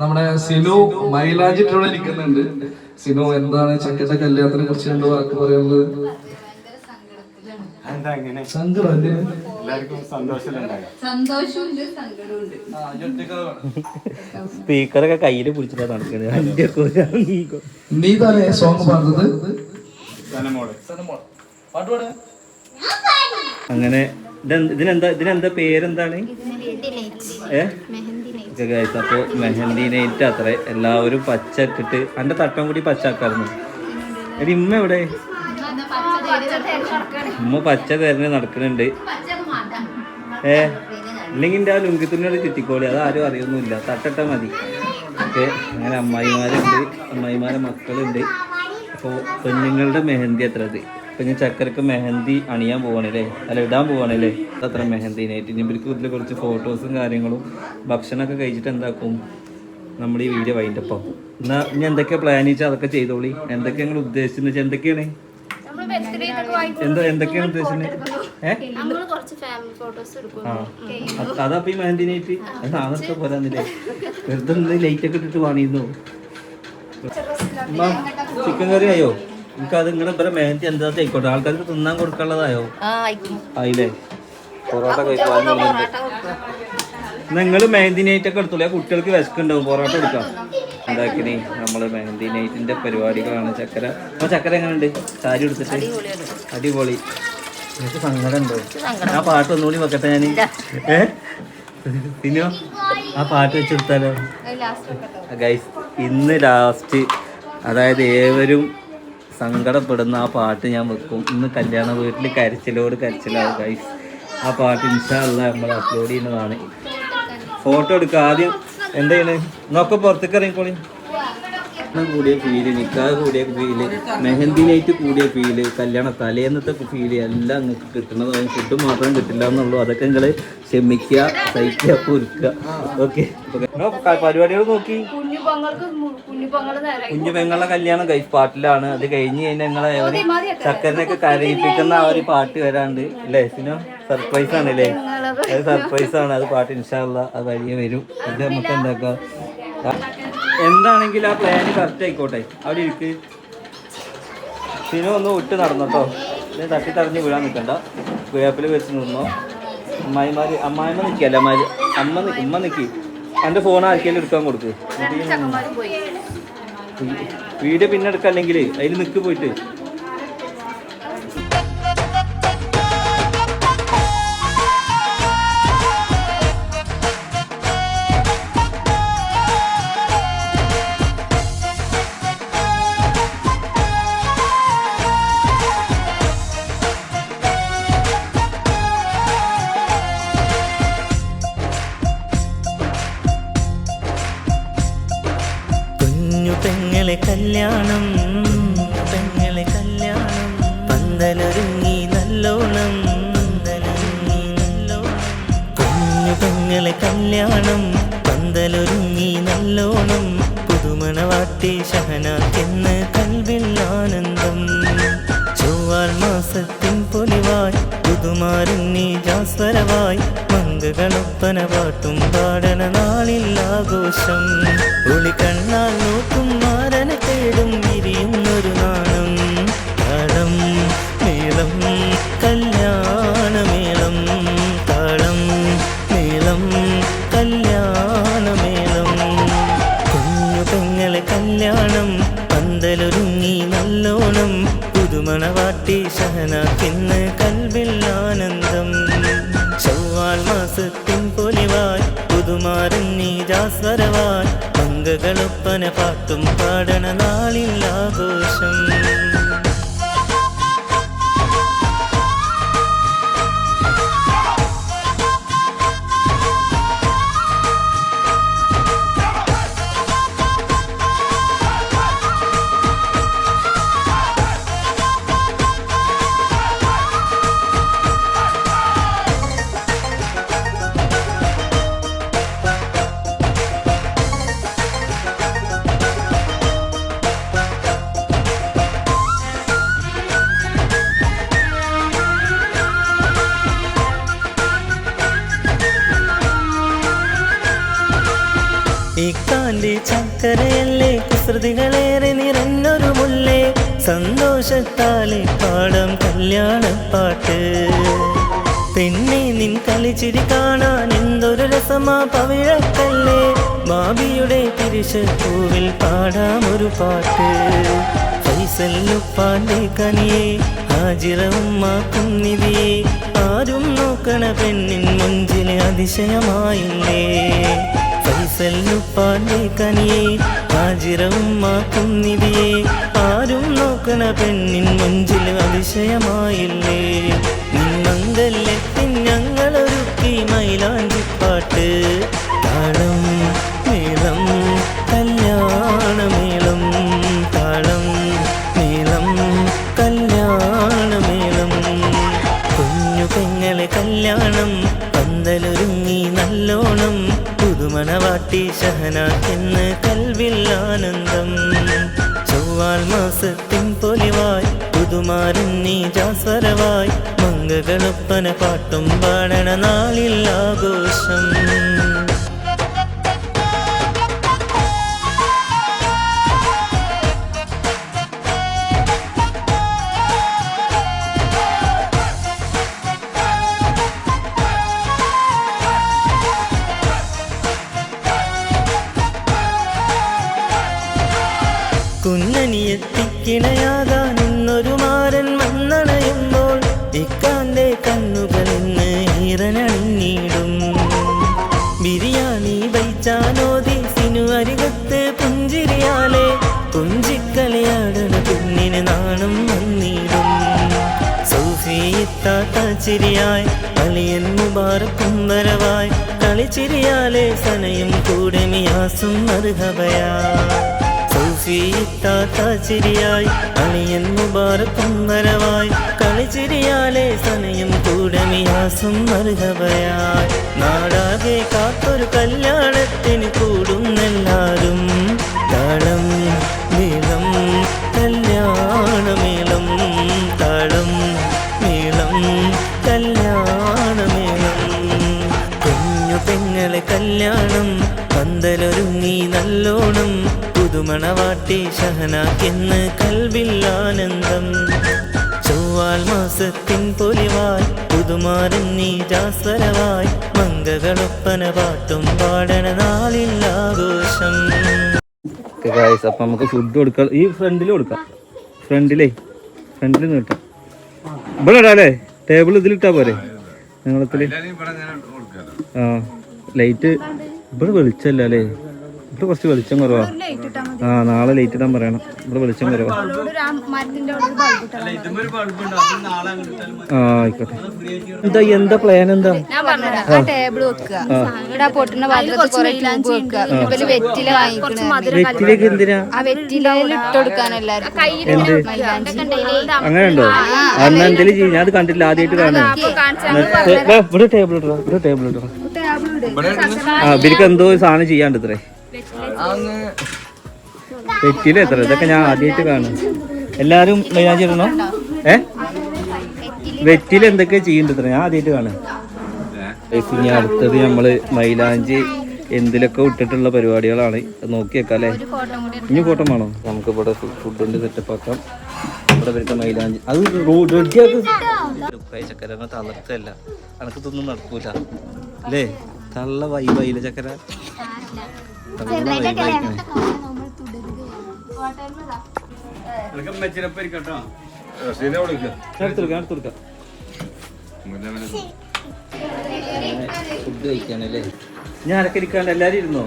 നമ്മുടെ സിനു മൈലാഞ്ചിട്ടോടെ ഇരിക്കുന്നുണ്ട് സിനു എന്താണ് ചക്കന്റെ കല്യാണത്തിനെ കുറിച്ച് രണ്ട് വാക്ക് പറയുന്നത്. സ്പീക്കറൊക്കെ കയ്യിൽ പിടിച്ചിട്ടാ നടക്കുന്നത് നീ തന്നെ സോങ് പാടുന്നത്. പാട്ട് പാടുക അങ്ങനെ ഇതിനെന്താ ഇതിനെന്താ പേരെന്താണ്? ഏ? ഗൈസ് അപ്പോൾ മെഹന്തി നൈറ്റ് അത്ര. എല്ലാവരും പച്ച ഇട്ടിട്ട് എന്റെ തട്ടം കൂടി പച്ച ആക്കായിരുന്നു. എടി ഇമ്മ എവിടെ? ഉമ്മ പച്ച തെരഞ്ഞ് നടക്കുന്നുണ്ട് ഏ? ഇല്ലെങ്കിൽ എന്റെ ആ ലുങ്കി തുണിയോട് ചുറ്റിക്കോളി. അത് ആരും അറിയൊന്നുമില്ല. തട്ടട്ട മതി. ഓക്കെ അങ്ങനെ അമ്മായിമാരുണ്ട്. അമ്മായിമാരെ മക്കളുണ്ട്. അപ്പോൾ പെണ്ണുങ്ങളുടെ മെഹന്തി അത്ര ഇത് ഇപ്പം ഞാൻ ചക്കരക്ക് മെഹന്തി അണിയാൻ പോവാണല്ലേ? അല്ല ഇടാൻ പോവാണല്ലേ? അത്ര മെഹന്തി നൈറ്റ് ഇനി ഇവർക്ക് ഇതിൽ കുറച്ച് ഫോട്ടോസും കാര്യങ്ങളും ഭക്ഷണമൊക്കെ കഴിച്ചിട്ട് എന്താക്കും? നമ്മൾ ഈ വീഡിയോ വൈൻഡപ്പ്. ആക്കും എന്നാൽ ഇനി എന്തൊക്കെയാണ് പ്ലാൻ വെച്ചാൽ അതൊക്കെ ചെയ്തോളി. എന്തൊക്കെ നിങ്ങൾ ഉദ്ദേശിച്ചെന്ന് വെച്ചാൽ എന്തൊക്കെയാണ്? എന്താ എന്തൊക്കെയാണ് ഉദ്ദേശിച്ചത്? അത് അതപ്പോ ഈ മെഹന്തി നൈറ്റ് അത് നാളത്തെ പോരാന്നില്ലേ? വെറുതെ ലൈറ്റ് ഒക്കെ ഇട്ടിട്ട് പണിയുന്നു. ചിക്കൻ കറി ആയോ എനിക്ക് അത് നിങ്ങളുടെ ഇവരെ മെഹന്തി എന്താ ആയിക്കോട്ടെ ആൾക്കാർക്ക് തിന്നാൻ കൊടുക്കാനുള്ളതായോ? ആയില്ലേ? പൊറോട്ട കഴിക്കാൻ നിങ്ങൾ മെഹന്തി നൈറ്റ് ഒക്കെ എടുത്തോളൂ. കുട്ടികൾക്ക് വിശക്കുണ്ടാവും. പൊറോട്ട എടുക്കാം ഉണ്ടാക്കിനി നമ്മൾ മെഹന്തി നൈറ്റിന്റെ പരിപാടികളാണ് ചക്കര. അപ്പൊ ചക്കര എങ്ങനെയുണ്ട്? സാരി എടുത്തിട്ട് അടിപൊളി. എനിക്ക് സങ്കടം. ഉണ്ടോ ആ പാട്ട് ഒന്നുകൂടി വെക്കട്ടെ ഞാൻ ഏ? പിന്നെയോ ആ പാട്ട് വെച്ചെടുത്താലോ ഗൈസ് ഇന്ന് ലാസ്റ്റ് അതായത് ഏവരും സങ്കടപ്പെടുന്ന ആ പാട്ട് ഞാൻ വെക്കും. ഇന്ന് കല്യാണ വീട്ടിൽ കരച്ചിലോട് കരച്ചിലാവും ഗൈസ് ആ പാട്ട് ഇൻഷാല്ല നമ്മൾ അപ്ലോഡ് ചെയ്യുന്നതാണ്. ഫോട്ടോ എടുക്കുക ആദ്യം എന്താ ചെയ്യണേ? നോക്കെ പുറത്തേക്ക് ഇറങ്ങിക്കോളി. കൂടിയ ഫീൽ നിക്കാഹ് കൂടിയ ഫീൽ മെഹന്തി നൈറ്റ് കൂടിയ ഫീൽ കല്യാണ തലേന്നത്തെ ഫീൽ എല്ലാം നിങ്ങൾക്ക് കിട്ടുന്നതാവും ഫുഡ് മാത്രം കിട്ടില്ല എന്നുള്ളൂ. അതൊക്കെ നിങ്ങൾ ക്ഷമിക്കുക സഹിക്കുക പൊരുക്കുക ഓക്കെ പരിപാടികൾ നോക്കി. കുഞ്ഞു പെങ്ങളുടെ കല്യാണം കൈ പാട്ടിലാണ് അത് കഴിഞ്ഞ് കഴിഞ്ഞാൽ ഞങ്ങളെ ചക്കരനൊക്കെ കരയിപ്പിക്കുന്ന ആ ഒരു പാട്ട് വരാണ്ട്. അല്ലേ സിനോ? സർപ്രൈസ് ആണ് അല്ലേ അത് സർപ്രൈസ് ആണ്. അത് പാട്ട് ഇൻഷാല്ല അത് വലിയ വരും. ഇത് നമുക്ക് എന്താക്കാം? എന്താണെങ്കിലും ആ പ്ലാൻ കറക്റ്റ് ആയിക്കോട്ടെ. അവിടെ ഇരിക്ക്. സിനു ഒന്ന് വിട്ട് നടന്നോട്ടോ. ഇത് തട്ടി തടഞ്ഞ് വീഴാൻ നിൽക്കണ്ട വേപ്പിൽ വെച്ച് നിന്നോ. അമ്മായിമാര് അമ്മായിമ്മ നിൽക്കിയല്ലേ അമ്മായി അമ്മ ഉമ്മ നിൽക്കി എന്റെ ഫോൺ ആർക്കെങ്കിലും എടുക്കാൻ കൊടുക്ക്. വീഡിയോ പിന്നെ എടുക്കല്ലെങ്കിൽ അതിൽ നിൽക്ക് പോയിട്ട്. പെങ്ങളെ കല്യാണം പെങ്ങളെ കല്യാണം. പന്തലൊരുങ്ങി നല്ലോണം പന്തലൊരുങ്ങി നല്ലോണം. പെങ്ങളെ കല്യാണം പന്തലൊരുങ്ങി നല്ലോണം. പുതുമണവാട്ടി ഷഹനാക്കെന്ന് കൽവിൽ ആനന്ദം. ചൊവ്വാൽ മാസത്തിൻ പൊലിവായി പുതുമാരുണ്ണി ജാസ്വരവായി. മങ്കകളൊപ്പന പാട്ടും പാടന നാളിൽ ആഘോഷം. ഒളി കണ്ണാൽ പുതുമണവാട്ടി ഷഹനാക്കിന്ന് കൽവിൽ ആനന്ദം. ചൊവ്വാൽ മാസത്തിൻ പൊലിവായി പുതുമാറിഞ്ഞി ജാസ്വരവായി മങ്കകളൊപ്പന പാട്ടും പാടണ നാളിൽ സന്തോഷത്താലെ പാടം കല്യാണപ്പാട്ട്. പെണ്ണെ നിൻ കളിച്ചിരി കാണാൻ എന്തൊരു രസമാ പവിഴക്കല്ലേ. ബാബിയുടെ തിരിശപ്പൂവിൽ പാടാം ഒരു പാട്ട് ഫൈസല്ലുപ്പാന്റെ കനിയെ ഹാജിറ ഉമ്മാക്കും നിധിയെ. ആരും നോക്കണ പെണ്ണിൻ മുഞ്ചിന് അതിശയമായില്ലേ. ഫൈസല്ലുപ്പാന്റെ കനിയെ ഹാജിറ ഉമ്മാക്കും നിധിയെ. ആരും നോക്കണ പെണ്ണിൻ മുഞ്ചിൽ അതിശയമായില്ലേ? നിന്നെത്തി ഞങ്ങളൊരുക്കി മൈലാഞ്ചിപ്പാട്ട് താളം മേളം കല്യാണമേളം താളം മേളം കല്യാണമേളം കുഞ്ഞു പെങ്ങളെ കല്യാണം പന്തലൊരുങ്ങി നല്ലോണം. പുതുമണവാട്ടി ഷഹനാക്കെന്ന് കൽവിൽ ആനന്ദം. ചൊവ്വാൽ മാസത്തിൻ പുതുമാരൻ നീ ജാസരവായി മംഗകളൊപ്പന പാട്ടും പാടണ നാളിൽ ആഘോഷം. കുഞ്ഞനിയെത്തിക്കിണയാകാൻ സൗഫിത്താത്ത അലിയൻ മുബാറക്കും വരവായി കളിച്ചിരിയാലെ സനയും കൂടെ മിയാസും അലിയൻ ചിരിയായി. അണിയൻ മുബാറക്കും കളിച്ചിരിയാലെ സനയും കൂടെ മിയാസും അർഹവയായി നാടാകെ കാത്തൊരു കല്യാണത്തിന് കൂടുന്നെല്ലാരും. താളം നീളം കല്യാണമേളം. കല്യാണം പന്തലൊരുങ്ങി നല്ലോണം പുതുമണവാട്ടി ഷഹനാക്കെന്ന് കൽവിൽ ആനന്ദം. ചൊവ്വാൽ മാസത്തിൻ പൊലിവായി പുതുമാരൻ നീ ജാസ്വരവായി മംഗകളൊപ്പന പാട്ടും പാടണ നാളിൽ ആഘോഷം അപ്പൊ നമുക്ക് ഫുഡ് കൊടുക്കാം. ഈ ഫ്രണ്ടിൽ കൊടുക്കാം. ഫ്രണ്ടിലേ ഫ്രണ്ടിൽ നിന്ന് കിട്ടാം ഇവിടെ ഇടാല്ലേ ടേബിൾ ഇതിലിട്ടാ പോരെ? ഞങ്ങളത്തിൽ ആ. ലൈറ്റ് ഇവിടെ വെളിച്ചല്ല അല്ലേ? ഇവിടെ കുറച്ച് വെളിച്ചം കുറവാ. ആ നാളെ ലൈറ്റ് ഇടാൻ പറയണം. ഇവിടെ വെളിച്ചം കുറവാ. ആ ആയിക്കോട്ടെ. എന്താ എന്താ പ്ലാൻ എന്താ? ഞാൻ പറഞ്ഞുതരാം. ആ. ടേബിൾ വെക്കുക. ഇവിടെ പൊട്ടുന്ന പാത്രത്തിൽ കുറെ വെക്കുക. ഇവർ വെറ്റില വാങ്ങിക്കണ വെറ്റിലേക്ക് എന്തിനാ? എന്ത്? അങ്ങനെ ഉണ്ടോ? അന്ന് എന്തെങ്കിലും ചെയ്യും? ഞാൻ അത് കണ്ടില്ല ആദ്യമായിട്ട് കാണാം ഇവിടെ ടേബിൾ ഇട്ടോ ഇവിടെ ടേബിൾ ഇട്ടോ ആ ഇവർക്ക് എന്തോ ഒരു സാധനം ചെയ്യാണ്ട് ഇത്രേ. തെറ്റില്ല എത്ര? ഇതൊക്കെ ഞാൻ ആദ്യമായിട്ട് കാണും. എല്ലാരും മൈലാഞ്ചി ഇടണോ? ഏ? വെറ്റിൽ എന്തൊക്കെ ചെയ്യുന്നുണ്ട് ഇത്ര? ഞാൻ ആദ്യമായിട്ട് കാണാം. ഇനി അടുത്തത് നമ്മൾ മൈലാഞ്ചി എന്തിലൊക്കെ ഇട്ടിട്ടുള്ള പരിപാടികളാണ്. നോക്കി വെക്കാം അല്ലേ ഇനി കോട്ടം വേണോ? നമുക്ക് ഇവിടെ ഫുഡിന്റെ സെറ്റപ്പ് ആക്കാം. ഇവിടെ വരുന്ന മൈലാഞ്ചി. അത് റെഡിയാക്കി. തളർത്തല്ല. അനക്ക് ഇതൊന്നും നടക്കൂല. അല്ലേ? തള്ള വൈബായില്ല ചക്കര? ഞാനൊക്കെ ഫുഡ് കഴിക്കാനല്ലേ ഞാൻ ഇരിക്കാണ്ട് എല്ലാരും ഇരുന്നോ?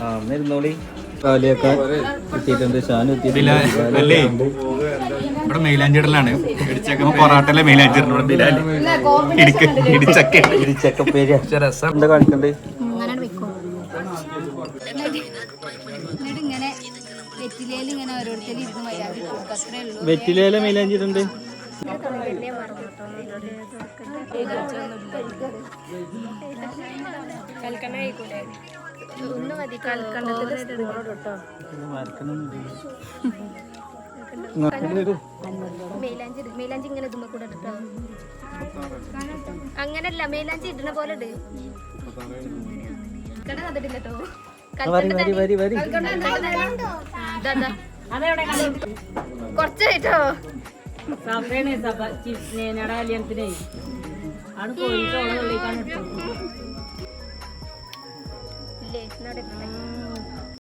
ആ ഇരുന്നോളി. കാലിയൊക്കെ എത്തിയിട്ടുണ്ട് ഷാനു എത്തിയിട്ടുണ്ട്. ഇവിടെ മെയിലാഞ്ചിടലാണ് പൊറാട്ടല്ലേ മെയിലാഞ്ചിടുന്നു ബിലാൽ? ഇടിക്ക ഇടിച്ചക്ക. ഇടിച്ചക്കപ്പേരി എന്താ കാണിക്കണ്ടേ? വെറ്റിലേല മൈലാഞ്ചിട്ടുണ്ട് ഒന്ന് മതി കൽക്കണ്ടത്തിൽ കേട്ടോ. മേലാഞ്ചി ഇങ്ങനെ ഇതുമ്പോ കൂടെ ഇട്ടിട്ടോ? അങ്ങനല്ല മേലാഞ്ചി ഇടുന്ന പോലെ ഇട്. കട സഭയാണ് സഭ ചിപ്നേനയുടെ കല്യാണത്തിനേ. ആണ് കോഴിക്കോളെ ഇല്ലേ ഇരുന്നേ.